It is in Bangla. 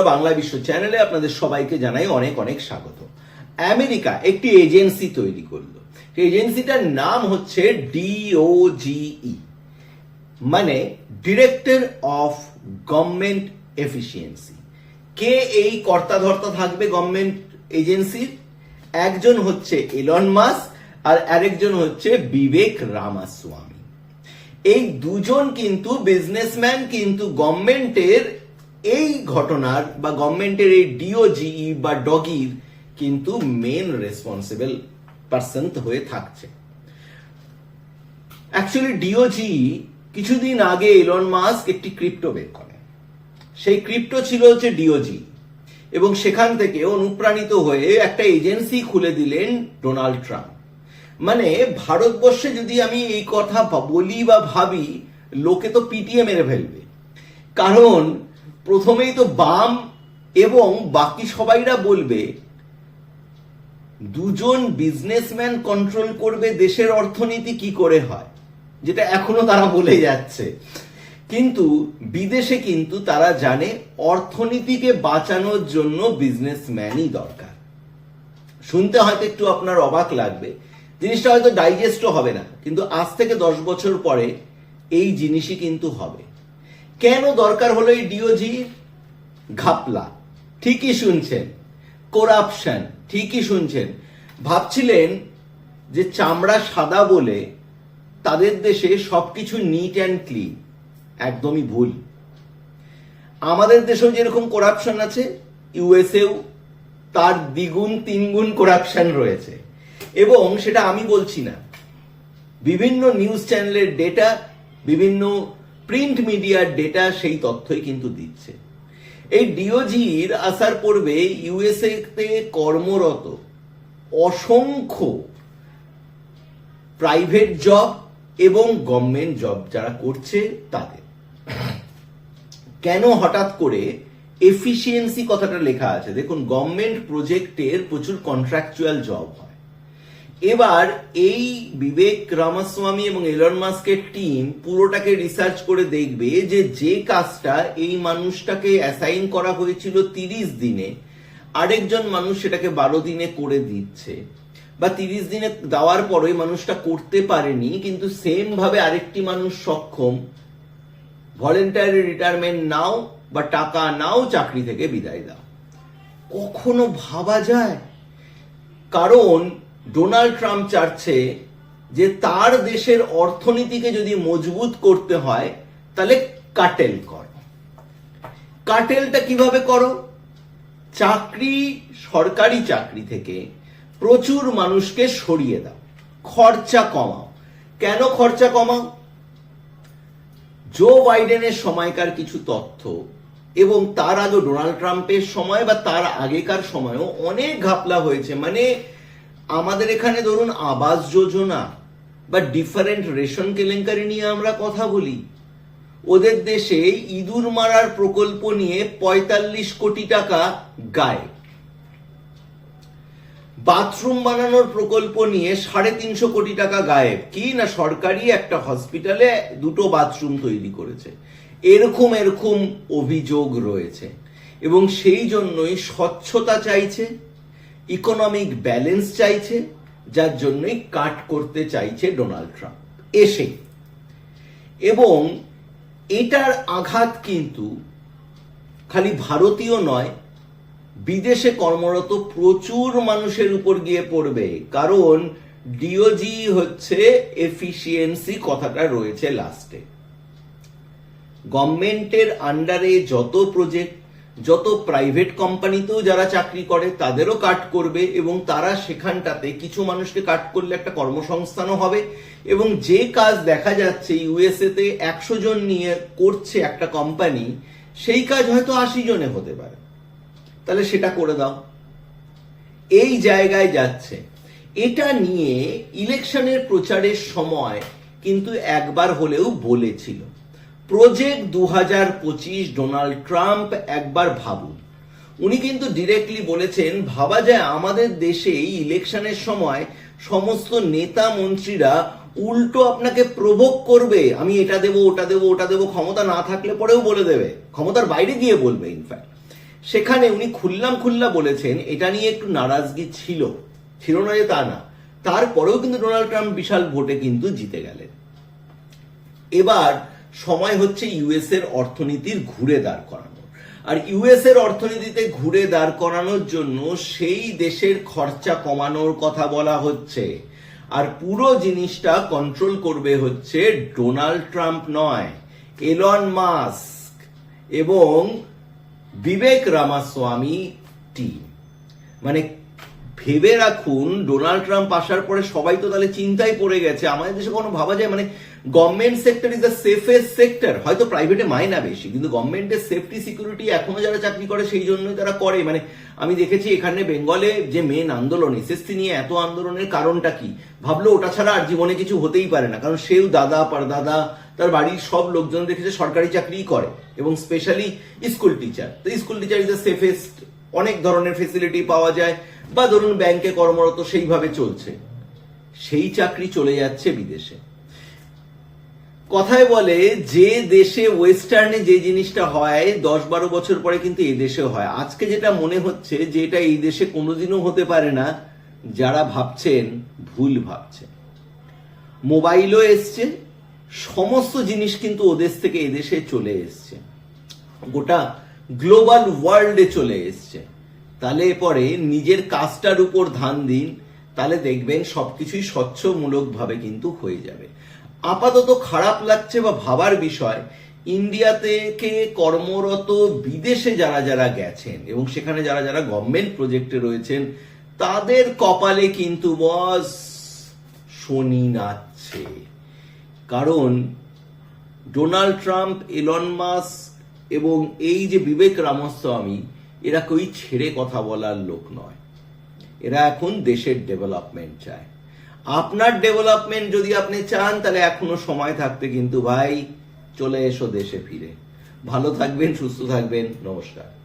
বাংলা বিশ্ব চ্যানেলে আপনাদের সবাইকে জানাই অনেক অনেক স্বাগত। আমেরিকা একটি এজেন্সি তৈরি করল। এজেন্সিটার নাম হচ্ছে ডিওজিই মানে ডিরেক্টর অফ গভর্নমেন্ট এফিসিয়েন্সি। কে এই কর্তা ধর্তা থাকবে গভর্নমেন্ট এজেন্সির? একজন হচ্ছে এলন মাস আর আরেকজন হচ্ছে বিবেক রামাস্বামী। এই দুজন কিন্তু বিজনেসম্যান কিন্তু গভর্নমেন্টের এই ঘটনার বা গভর্নমেন্টের এই ডিওজিই বা ডগির কিন্তু মেন রেসপন্সিবল পার্সন হয়ে থাকছে। অ্যাকচুয়ালি ডিওজি কিছুদিন আগে এলন মাস্ক একটি ক্রিপ্টো বের করে। সেই ক্রিপ্টো ছিল হচ্ছে ডিওজি এবং সেখান থেকে অনুপ্রাণিত হয়ে একটা এজেন্সি খুলে দিলেন ডোনাল্ড ট্রাম্প। মানে ভারতবর্ষে যদি আমি এই কথা বলি বা ভাবি, লোকে তো পিটিয়ে মেরে ফেলবে। কারণ প্রথমেই তো বাম এবং বাকি সবাইরা বলবে, দুজন বিজনেসম্যান কন্ট্রোল করবে দেশের অর্থনীতি কি করে হয়, যেটা এখনও তারা বলে যাচ্ছে। কিন্তু বিদেশে কিন্তু তারা জানে অর্থনীতিকে বাঁচানোর জন্য বিজনেসম্যানই দরকার। শুনতে হয়তো একটু আপনার অবাক লাগবে, জিনিসটা হয়তো ডাইজেস্টও হবে না, কিন্তু আজ থেকে দশ বছর পরে এই জিনিসই কিন্তু হবে। কেন দরকার হলো এই ডিওজি ঘাপলা? ঠিকই শুনছেন। করাপশন ঠিকই শুনছেন। ভাবছিলেন যে চামড়া সাদা বলে তাদের দেশে সবকিছু নিট অ্যান্ড ক্লিন একদমই ভুল। আমাদের দেশেও যেরকম করাপশন আছে ইউএসএও তার দ্বিগুণ, তিনগুণ করাপশন রয়েছে। এবং সেটা আমি বলছি না। বিভিন্ন নিউজ চ্যানেলের ডেটা বিভিন্ন প্রিন্ট মিডিয়ার ডেটা সেই তথ্যই কিন্তু দিচ্ছে। এই ডিওজির আসার পূর্বে ইউএসএ তে কর্মরত অসংখ্য প্রাইভেট জব এবং গভর্নমেন্ট জব যারা করছে তাদের। কেন হঠাৎ করে এফিসিয়েন্সি কথাটা লেখা আছে? দেখুন গভর্নমেন্ট প্রজেক্টের প্রচুর কন্ট্রাকচুয়াল জব হয়। এবার এই বিবেক রামাস্বামী এবং এলন মাস্কের টিম পুরোটাকে রিসার্চ করে দেখবে যে যে কাজটা এই মানুষটাকে অ্যাসাইন করা হয়েছিল তিরিশ দিনে, আরেকজন মানুষ সেটাকে বারো দিনে করে দিচ্ছে। বা তিরিশ দিনে দেওয়ার পর মানুষটা করতে পারেনি, কিন্তু সেম ভাবে আরেকটি মানুষ সক্ষম ভলেন্টারি রিটায়ারমেন্ট নাও বা টাকা নাও চাকরি থেকে বিদায় দাও। কখনো ভাবা যায়? কারণ ডোনাল্ড ট্রাম্প চাচ্ছে যে তার দেশের অর্থনীতিকে যদি মজবুত করতে হয়, তাহলে কাটেল কর। কাটেলটা কীভাবে করো? চাকরি, সরকারি চাকরি থেকে প্রচুর মানুষকে সরিয়ে দাও। খরচা কমাও। কেন খরচা কমাও? জো বাইডেনের সময়কার কিছু তথ্য এবং তার আগে ডোনাল্ড ট্রাম্পের সময় বা তার আগেকার সময়ও অনেক ঘাপলা হয়েছে। মানে আমাদের এখানে ধরুন আবাস যোজনা বা ডিফারেন্ট রেশন কেলেঙ্কারি নিয়ে আমরা কথা বলি। ওদের দেশে ইঁদুর মারার প্রকল্প নিয়ে পঁয়তাল্লিশ কোটি টাকা গায়ে বাথরুম বানানোর প্রকল্প নিয়ে সাড়ে তিনশো কোটি টাকা গায়েব। কি না সরকারি একটা হসপিটালে দুটো বাথরুম তৈরি করেছে। এরকম এরকম অভিযোগ রয়েছে। এবং সেই জন্যই স্বচ্ছতা চাইছে। ইকোনমিক ব্যালেন্স চাইছে, যার জন্যই কাট করতে চাইছে ডোনাল্ড ট্রাম্প এসে। এবং এটার আঘাত কিন্তু খালি ভারতীয় নয়, বিদেশে কর্মরত প্রচুর মানুষের উপর গিয়ে পড়বে। কারণ ডিওজি হচ্ছে এফিসিয়েন্সি কথাটা রয়েছে লাস্টে গভর্নমেন্টের আন্ডারে যত প্রজেক্ট যত প্রাইভেট কোম্পানিতেও যারা চাকরি করে, তাদেরও কাট করবে এবং তারা সেখানটাতে কিছু মানুষকে কাট করলে একটা কর্মসংস্থানও হবে এবং যে কাজ দেখা যাচ্ছে ইউএসএ তে একশো জন নিয়ে করছে একটা কোম্পানি সেই কাজ হয়তো আশি জনে হতে পারে। তাহলে সেটা করে দাও। এই জায়গায় যাচ্ছে। এটা নিয়ে ইলেকশনের প্রচারের সময় কিন্তু একবার হলেও বলেছিল। প্রজেক্ট দু হাজার পঁচিশ ডোনাল্ড ট্রাম্প একবার ভাবুন। উনি কিন্তু ডিরেক্টলি বলেছেন, ভাবা যায় আমাদের দেশে এই ইলেকশনের সময় সমস্ত নেতা মন্ত্রীরা উল্টো আপনাকে প্রভোগ করবে। আমি এটা দেবো, ওটা দেবো ওটা দেবো, ক্ষমতা না থাকলে পরেও বলে দেবে। ক্ষমতার বাইরে গিয়ে বলবে ইনফ্যাক্ট সেখানে উনি খুল্লাম খুল্লা বলেছেন, এটা নিয়ে একটু নারাজগি ছিল। ছিল না যে তা না। তারপরেও কিন্তু ডোনাল্ড ট্রাম্প বিশাল ভোটে কিন্তু জিতে গেলেন। এবার সময় হচ্ছে ইউএস এর অর্থনীতির ঘুরে দাঁড় করানো। আর ইউএস এর অর্থনীতিতে ঘুরে দাঁড় করানোর জন্য সেই দেশের খরচা কমানোর কথা বলা হচ্ছে। আর পুরো জিনিসটা কন্ট্রোল করবে হচ্ছে ডোনাল্ড ট্রাম্প নয়, এলন মাস্ক এবং বিবেক রামাস্বামী টিম মানে ভেবে রাখুন, ডোনাল্ড ট্রাম্প আসার পরে সবাই তো তাহলে চিন্তায় পড়ে গেছে। আমাদের দেশে কোনো ভাবা যায়? মানে government sector is the safest sector হয়তো প্রাইভেটে মাইনা বেশি, কিন্তু গভর্নমেন্টের সেফটি সিকিউরিটি এখনও যারা চাকরি করে সেই জন্যই তারা করে। মানে আমি দেখেছি এখানে বেঙ্গলে যে মেন আন্দোলন এসএসসি নিয়ে এত আন্দোলনের কারণটা কি? ভাবলো ওটা ছাড়া আর জীবনে কিছু হতেই পারে না। কারণ সেও দাদা, পরদাদা, তার বাড়ির সব লোকজন দেখেছে সরকারি চাকরিই করে, এবং স্পেশালি স্কুল টিচার তো school teacher is the safest অনেক ধরনের ফেসিলিটি পাওয়া যায়, বা ধরুন ব্যাংকে কর্মরত সেইভাবে চলছে। সেই চাকরি চলে যাচ্ছে বিদেশে। কথায় বলে, যে দেশে ওয়েস্টার্নে যে জিনিসটা হয় দশ বারো বছর পরে কিন্তু এই দেশে হয়। আজকে যেটা মনে হচ্ছে যে এটা এই দেশে কোনোদিনও হতে পারে না, যারা ভাবছেন ভুল ভাবছেন মোবাইলও এসছে, সমস্ত জিনিস কিন্তু ওদেশ থেকে এদেশে চলে এসছে। গোটা গ্লোবাল ওয়ার্ল্ডে চলে এসছে। তাহলে পরে নিজের কাজটার উপর ধান দিন, তাহলে দেখবেন সবকিছুই স্বচ্ছমূলকভাবে কিন্তু হয়ে যাবে। আপাতত খারাপ লাগছে বা ভাবার বিষয় ইন্ডিয়া থেকে কর্মরত বিদেশে যারা যারা গেছেন এবং সেখানে যারা যারা গভর্নমেন্ট প্রজেক্টে রয়েছেন, তাদের কপালে কিন্তু বস শনি নাচছে। কারণ ডোনাল্ড ট্রাম্প, এলন মাস এবং এই যে বিবেক রামস্বামী, এরা কই ছেড়ে কথা বলার লোক নয়। এরা এখন দেশের ডেভেলপমেন্ট চায়। আপনার ডেভেলপমেন্ট যদি আপনি চান, তাহলে এখনও সময় থাকতে কিন্তু ভাই, চলে এসো দেশে ফিরে। ভালো থাকবেন, সুস্থ থাকবেন, নমস্কার।